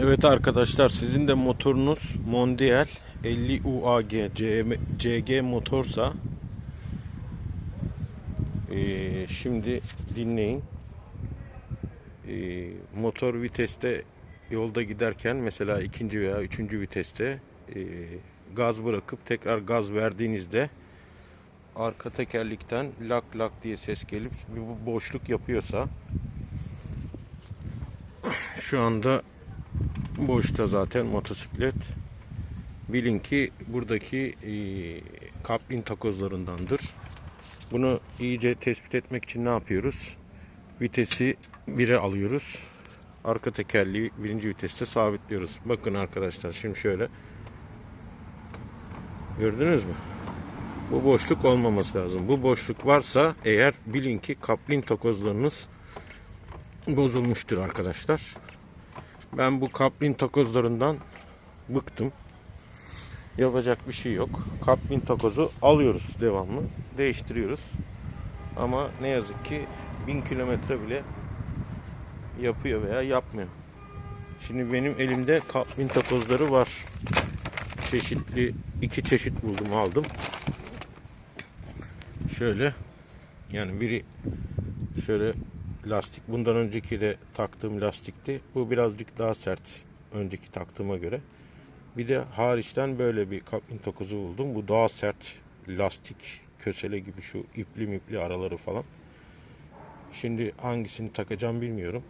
Evet arkadaşlar sizin de motorunuz Mondial 50 UAG CG motorsa eee, şimdi dinleyin. Eee, motor viteste yolda giderken mesela ikinci veya üçüncü viteste eee, gaz bırakıp tekrar gaz verdiğinizde arka tekerlikten lak lak diye ses gelip bir boşluk yapıyorsa şu anda boşta zaten motosiklet. Bilin ki buradaki e, kaplin takozlarındandır. Bunu iyice tespit etmek için ne yapıyoruz? Vitesi 1'e alıyoruz. Arka tekerleği birinci viteste sabitliyoruz. Bakın arkadaşlar şimdi şöyle. Gördünüz mü? Bu boşluk olmaması lazım. Bu boşluk varsa eğer bilin ki kaplin takozlarınız bozulmuştur arkadaşlar. Ben bu kaplin takozlarından bıktım. Yapacak bir şey yok. Kaplin takozu alıyoruz devamlı. Değiştiriyoruz. Ama ne yazık ki 1000 kilometre bile yapıyor veya yapmıyor. Şimdi benim elimde kaplin takozları var. Çeşitli iki çeşit buldum aldım. Şöyle yani biri şöyle lastik. Bundan önceki de taktığım lastikti. Bu birazcık daha sert önceki taktığıma göre. Bir de hariçten böyle bir kaplin takozu buldum. Bu daha sert lastik kösele gibi şu ipli mipli araları falan. Şimdi hangisini takacağım bilmiyorum.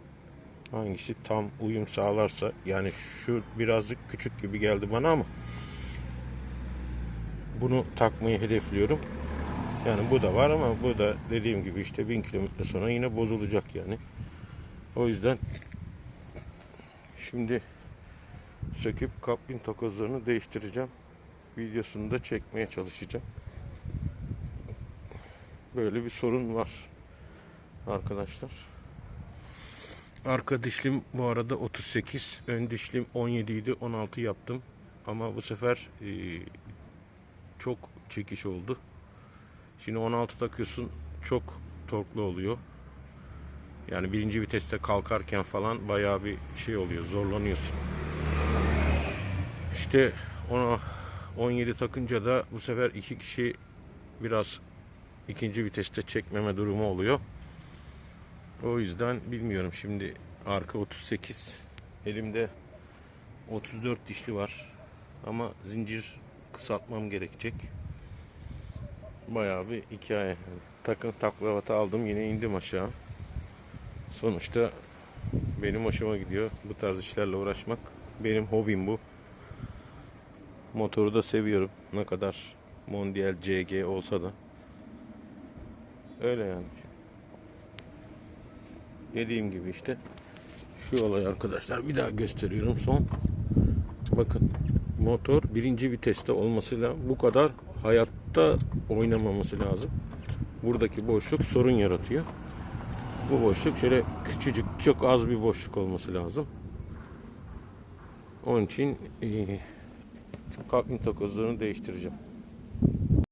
Hangisi tam uyum sağlarsa yani şu birazcık küçük gibi geldi bana ama bunu takmayı hedefliyorum. Yani bu da var ama bu da dediğim gibi işte 1000 kilometre sonra yine bozulacak yani. O yüzden şimdi söküp kaplin takozlarını değiştireceğim. Videosunu da çekmeye çalışacağım. Böyle bir sorun var arkadaşlar. Arka dişlim bu arada 38, ön dişlim 17 idi, 16 yaptım. Ama bu sefer eee, çok çekiş oldu. Şimdi 16 takıyorsun çok torklu oluyor. Yani birinci viteste kalkarken falan bayağı bir şey oluyor zorlanıyorsun. İşte ona 17 takınca da bu sefer iki kişi biraz ikinci viteste çekmeme durumu oluyor. O yüzden bilmiyorum şimdi arka 38 elimde 34 dişli var ama zincir kısaltmam gerekecek bayağı bir hikaye. Takım taklavatı aldım yine indim aşağı. Sonuçta benim hoşuma gidiyor bu tarz işlerle uğraşmak. Benim hobim bu. Motoru da seviyorum. Ne kadar Mondial CG olsa da. Öyle yani. Dediğim gibi işte şu olay arkadaşlar bir daha gösteriyorum son. Bakın motor birinci viteste olması lazım. Bu kadar hayatta oynamaması lazım. Buradaki boşluk sorun yaratıyor. Bu boşluk şöyle küçücük çok az bir boşluk olması lazım. Onun için e, kaplin takozlarını değiştireceğim.